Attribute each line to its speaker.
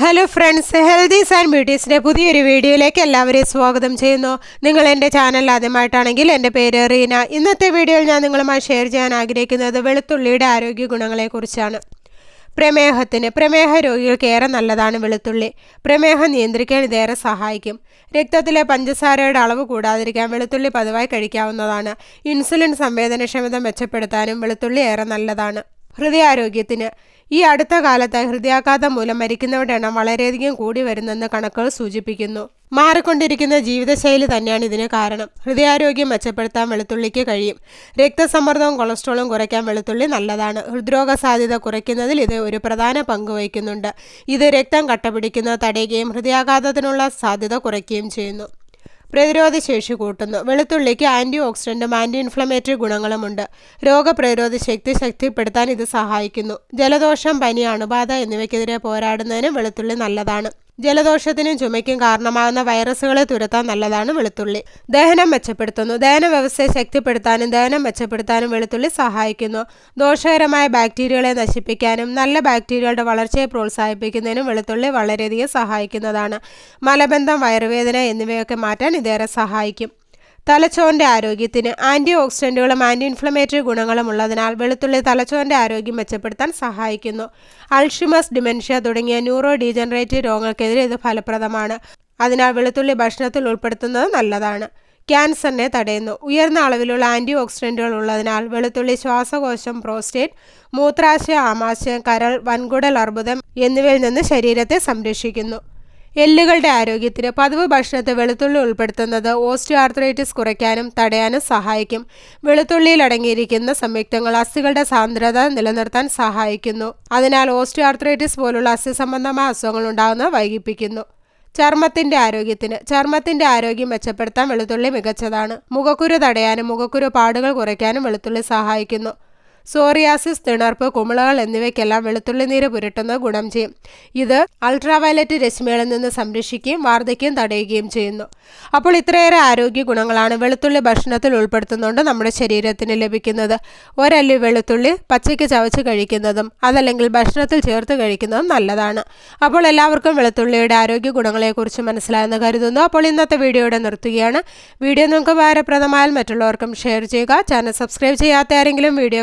Speaker 1: Hello friends healthies and ബ്യൂട്ടീസിന്റെ പുതിയൊരു വീഡിയോയിലേക്ക് എല്ലാവരെയും സ്വാഗതം ചെയ്യുന്നു. നിങ്ങൾ എന്റെ ചാനൽ ആദ്യമായിട്ടാണെങ്കിൽ എന്റെ പേര് റീന. ഇന്നത്തെ വീഡിയോയിൽ ഞാൻ നിങ്ങളുമായി ഷെയർ ചെയ്യാൻ ആഗ്രഹിക്കുന്നത് വെളുത്തുള്ളിയുടെ ആരോഗ്യ ഗുണങ്ങളെക്കുറിച്ചാണ്. പ്രമേഹത്തിന് പ്രമേഹ രോഗികൾക്ക് ഏറെ നല്ലതാണ് വെളുത്തുള്ളി. പ്രമേഹം നിയന്ത്രിക്കാൻ ഇതേറെ സഹായിക്കും. രക്തത്തിലെ പഞ്ചസാരയുടെ അളവ് കൂടാതിരിക്കാൻ വെളുത്തുള്ളി പതിവായി കഴിക്കാവുന്നതാണ്. ഇൻസുലിൻ സംവേദനക്ഷമത മെച്ചപ്പെടുത്താനും വെളുത്തുള്ളി ഏറെ നല്ലതാണ്. ഹൃദയാരോഗ്യത്തിന് ഈ അടുത്ത കാലത്ത് ഹൃദയാഘാതം മൂലം മരിക്കുന്നവരുടെ എണ്ണം വളരെയധികം കൂടി വരുന്നെന്ന് കണക്കുകൾ സൂചിപ്പിക്കുന്നു. മാറിക്കൊണ്ടിരിക്കുന്ന ജീവിതശൈലി തന്നെയാണ് ഇതിന് കാരണം. ഹൃദയാരോഗ്യം മെച്ചപ്പെടുത്താൻ വെളുത്തുള്ളിക്ക് കഴിയും. രക്തസമ്മർദ്ദവും കൊളസ്ട്രോളും കുറയ്ക്കാൻ വെളുത്തുള്ളി നല്ലതാണ്. ഹൃദ്രോഗ സാധ്യത കുറയ്ക്കുന്നതിൽ ഇത് ഒരു പ്രധാന പങ്ക് വഹിക്കുന്നുണ്ട്. ഇത് രക്തം കട്ടപിടിക്കുന്നത് തടയുകയും ഹൃദയാഘാതത്തിനുള്ള സാധ്യത കുറയ്ക്കുകയും ചെയ്യുന്നു. പ്രതിരോധ ശേഷി കൂട്ടുന്നു. വെളുത്തുള്ളിക്ക് ആന്റി ഓക്സിഡന്റും ആന്റി ഇൻഫ്ലമേറ്ററി ഗുണങ്ങളുമുണ്ട്. രോഗപ്രതിരോധ ശക്തി ശക്തിപ്പെടുത്താൻ ഇത് സഹായിക്കുന്നു. ജലദോഷം പനി അണുബാധ എന്നിവയ്ക്കെതിരെ പോരാടുന്നതിന് വെളുത്തുള്ളി നല്ലതാണ്. ജലദോഷത്തിനും ചുമയ്ക്കും കാരണമാകുന്ന വൈറസുകളെ തുരത്താൻ നല്ലതാണ് വെളുത്തുള്ളി. ദഹനം മെച്ചപ്പെടുത്തുന്നു. ദഹന വ്യവസ്ഥയെ ശക്തിപ്പെടുത്താനും ദഹനം മെച്ചപ്പെടുത്താനും വെളുത്തുള്ളി സഹായിക്കുന്നു. ദോഷകരമായ ബാക്ടീരിയകളെ നശിപ്പിക്കാനും നല്ല ബാക്ടീരിയകളുടെ വളർച്ചയെ പ്രോത്സാഹിപ്പിക്കുന്നതിനും വെളുത്തുള്ളി വളരെയധികം സഹായിക്കുന്നതാണ്. മലബന്ധം വയറുവേദന എന്നിവയൊക്കെ മാറ്റാൻ ഇതേറെ സഹായിക്കും. തലച്ചോറിന്റെ ആരോഗ്യത്തിന് ആന്റി ഓക്സിഡന്റുകളും ആന്റി ഇൻഫ്ലമേറ്ററി ഗുണങ്ങളും ഉള്ളതിനാൽ വെളുത്തുള്ളി തലച്ചോറിന്റെ ആരോഗ്യം മെച്ചപ്പെടുത്താൻ സഹായിക്കുന്നു. അൾഷിമസ് ഡിമെൻഷ്യ തുടങ്ങിയ ന്യൂറോ ഡീജനറേറ്റീവ് രോഗങ്ങൾക്കെതിരെ ഇത് ഫലപ്രദമാണ്. അതിനാൽ വെളുത്തുള്ളി ഭക്ഷണത്തിൽ ഉൾപ്പെടുത്തുന്നത് നല്ലതാണ്. ക്യാൻസറിനെ തടയുന്നു. ഉയർന്ന അളവിലുള്ള ആന്റി ഓക്സിഡന്റുകൾ ഉള്ളതിനാൽ വെളുത്തുള്ളി ശ്വാസകോശം പ്രോസ്റ്റേറ്റ് മൂത്രാശയ ആമാശയം കരൾ വൻകുടൽ അർബുദം എന്നിവയിൽ നിന്ന് ശരീരത്തെ സംരക്ഷിക്കുന്നു. എല്ലുകളുടെ ആരോഗ്യത്തിന് പതിവ് ഭക്ഷണത്തിൽ വെളുത്തുള്ളി ഉൾപ്പെടുത്തുന്നത് ഓസ്റ്റിയോ ആർത്രൈറ്റിസ് കുറയ്ക്കാനും തടയാനും സഹായിക്കും. വെളുത്തുള്ളിയിൽ അടങ്ങിയിരിക്കുന്ന സംയുക്തങ്ങൾ അസ്ഥികളുടെ സാന്ദ്രത നിലനിർത്താൻ സഹായിക്കുന്നു. അതിനാൽ ഓസ്റ്റിയോ ആർത്രൈറ്റിസ് പോലുള്ള അസ്ഥി സംബന്ധമായ അസുഖങ്ങൾ ഉണ്ടാകുന്നത് വൈകിപ്പിക്കുന്നു. ചർമ്മത്തിന്റെ ആരോഗ്യത്തിന് ചർമ്മത്തിന്റെ ആരോഗ്യം മെച്ചപ്പെടുത്താൻ വെളുത്തുള്ളി മികച്ചതാണ്. മുഖക്കുരു തടയാനും മുഖക്കുരു പാടുകൾ കുറയ്ക്കാനും വെളുത്തുള്ളി സഹായിക്കുന്നു. സോറിയാസിസ് തിണർപ്പ് കുമിളകൾ എന്നിവയ്ക്കെല്ലാം വെളുത്തുള്ളി നീര് പുരട്ടുന്ന ഗുണം ചെയ്യും. ഇത് അൾട്രാവയലറ്റ് രശ്മികളിൽ നിന്ന് സംരക്ഷിക്കുകയും വാർദ്ധക്യം തടയുകയും ചെയ്യുന്നു. അപ്പോൾ ഇത്രയേറെ ആരോഗ്യ ഗുണങ്ങളാണ് വെളുത്തുള്ളി ഭക്ഷണത്തിൽ ഉൾപ്പെടുത്തുന്നുകൊണ്ട് നമ്മുടെ ശരീരത്തിന് ലഭിക്കുന്നത്. ഒരല്ലി വെളുത്തുള്ളി പച്ചയ്ക്ക് ചവച്ച് കഴിക്കുന്നതും അതല്ലെങ്കിൽ ഭക്ഷണത്തിൽ ചേർത്ത് കഴിക്കുന്നതും നല്ലതാണ്. അപ്പോൾ എല്ലാവർക്കും വെളുത്തുള്ളിയുടെ ആരോഗ്യ ഗുണങ്ങളെക്കുറിച്ച് മനസ്സിലായെന്ന് കരുതുന്നു. അപ്പോൾ ഇന്നത്തെ വീഡിയോയുടെ നിർത്തുകയാണ്. വീഡിയോ നിങ്ങൾക്ക് ഉപകാരപ്രദമായാൽ മറ്റുള്ളവർക്കും ഷെയർ ചെയ്യുക. ചാനൽ സബ്സ്ക്രൈബ് ചെയ്യാത്ത ആരെങ്കിലും വീഡിയോ